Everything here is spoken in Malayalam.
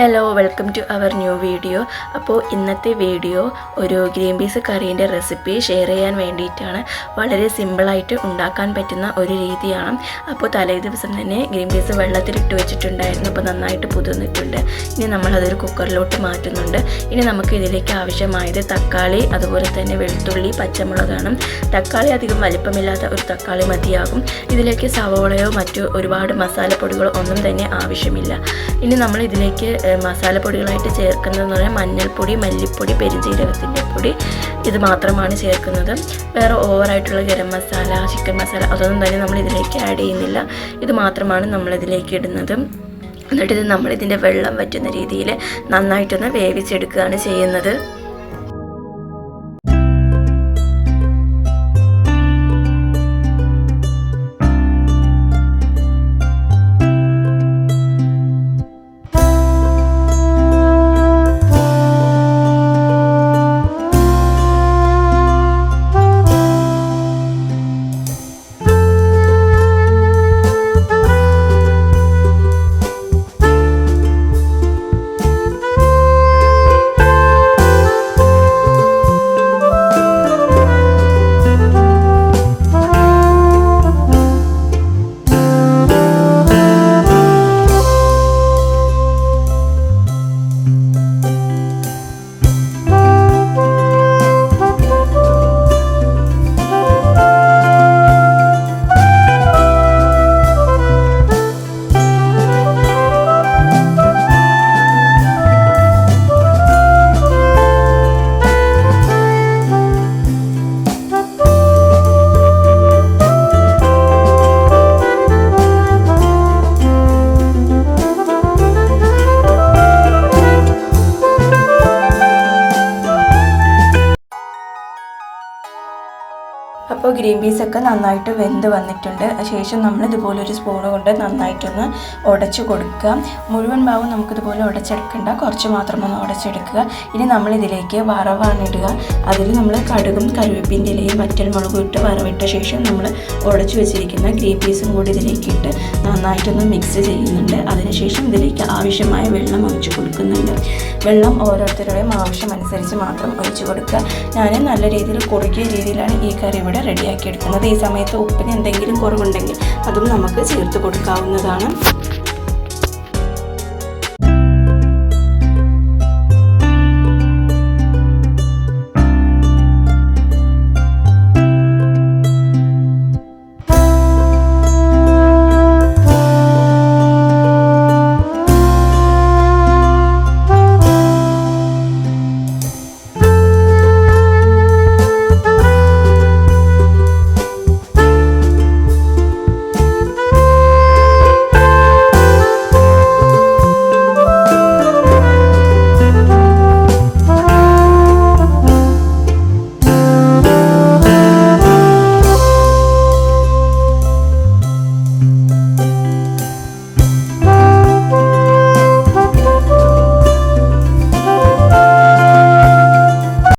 Hello welcome to our new video അപ്പോൾ ഇന്നത്തെ വീഡിയോ ഒരു ഗ്രീൻ പീസ് കറീന്റെ റെസിപ്പി ഷെയർ ചെയ്യാൻ വേണ്ടിയിട്ടാണ്. വളരെ സിമ്പിളായിട്ട് ഉണ്ടാക്കാൻ പറ്റുന്ന ഒരു രീതിയാണ്. അപ്പോൾ തലേ ദിവസം തന്നെ ഗ്രീൻ പീസ് വെള്ളത്തിലിട്ട് വെച്ചിട്ടുണ്ടായിരുന്നു. അപ്പോൾ നന്നായിട്ട് പുതുന്നിട്ടുണ്ട്. ഇനി നമ്മളതൊരു കുക്കറിലോട്ട് മാറ്റുന്നുണ്ട്. ഇനി നമുക്ക് ഇതിലേക്ക് ആവശ്യമായത് തക്കാളി അതുപോലെ തന്നെ വെളുത്തുള്ളി പച്ചമുളകാണ്. തക്കാളി അധികം വലിപ്പമില്ലാത്ത ഒരു തക്കാളി മതിയാകും. ഇതിലേക്ക് സവോളയോ മറ്റു ഒരുപാട് മസാലപ്പൊടികളോ ഒന്നും തന്നെ ആവശ്യമില്ല. ഇനി നമ്മൾ ഇതിലേക്ക് മസാലപ്പൊടികളായിട്ട് ചേർക്കുന്നതെന്ന് പറഞ്ഞാൽ മഞ്ഞൾപ്പൊടി മല്ലിപ്പൊടി പെരുംജീരകത്തിന്റെ പൊടി ഇത് മാത്രമാണ് ചേർക്കുന്നത്. വേറെ ഓവറായിട്ടുള്ള ഗരം മസാല ചിക്കൻ മസാല അതൊന്നും തന്നെ നമ്മൾ ഇതിലേക്ക് ആഡ് ചെയ്യുന്നില്ല. ഇത് മാത്രമാണ് നമ്മളിതിലേക്ക് ഇടുന്നത്. എന്നിട്ട് ഇത് നമ്മൾ ഇതിന്റെ വെള്ളം വറ്റുന്ന രീതിയിൽ നന്നായിട്ടൊന്ന് വേവിച്ചെടുക്കുകയാണ് ചെയ്യുന്നത്. അപ്പോൾ ഗ്രീൻ പീസ് ഒക്കെ നന്നായിട്ട് വെന്ത് വന്നിട്ടുണ്ട്. ശേഷം നമ്മൾ ഇതുപോലെ ഒരു സ്പൂൺ കൊണ്ട് നന്നായിട്ടൊന്ന് ഉടച്ച് കൊടുക്കുക. മുഴുവൻ ഭാഗം നമുക്കിതുപോലെ ഉടച്ചെടുക്കണ്ട. കുറച്ച് മാത്രം ഒന്ന് ഉടച്ചെടുക്കുക. ഇനി നമ്മളിതിലേക്ക് വറവാണ് ഇടുക. അതിൽ നമ്മൾ കടുകും കറിവേപ്പിന്റെ ഇലയും വറ്റൽ മുളകും ഇട്ട് വറവിട്ട ശേഷം നമ്മൾ ഉടച്ചു വെച്ചിരിക്കുന്ന ഗ്രീൻ പീസും കൂടി ഇതിലേക്ക് ഇട്ട് നന്നായിട്ടൊന്ന് മിക്സ് ചെയ്യുന്നുണ്ട്. അതിനുശേഷം ഇതിലേക്ക് ആവശ്യമായ വെള്ളം ഒഴിച്ച് കൊടുക്കുന്നുണ്ട്. വെള്ളം ഓരോരുത്തരുടെയും ആവശ്യമനുസരിച്ച് മാത്രം ഒഴിച്ച് കൊടുക്കുക. ഞാൻ നല്ല രീതിയിൽ കുറുകിയ രീതിയിലാണ് ഈ കറി ഇവിടെ റെഡിയാക്കി എടുക്കുന്നത്. ഈ സമയത്ത് ഉപ്പിന് എന്തെങ്കിലും കുറവുണ്ടെങ്കിൽ അതും നമുക്ക് ചേർത്ത് കൊടുക്കാവുന്നതാണ്.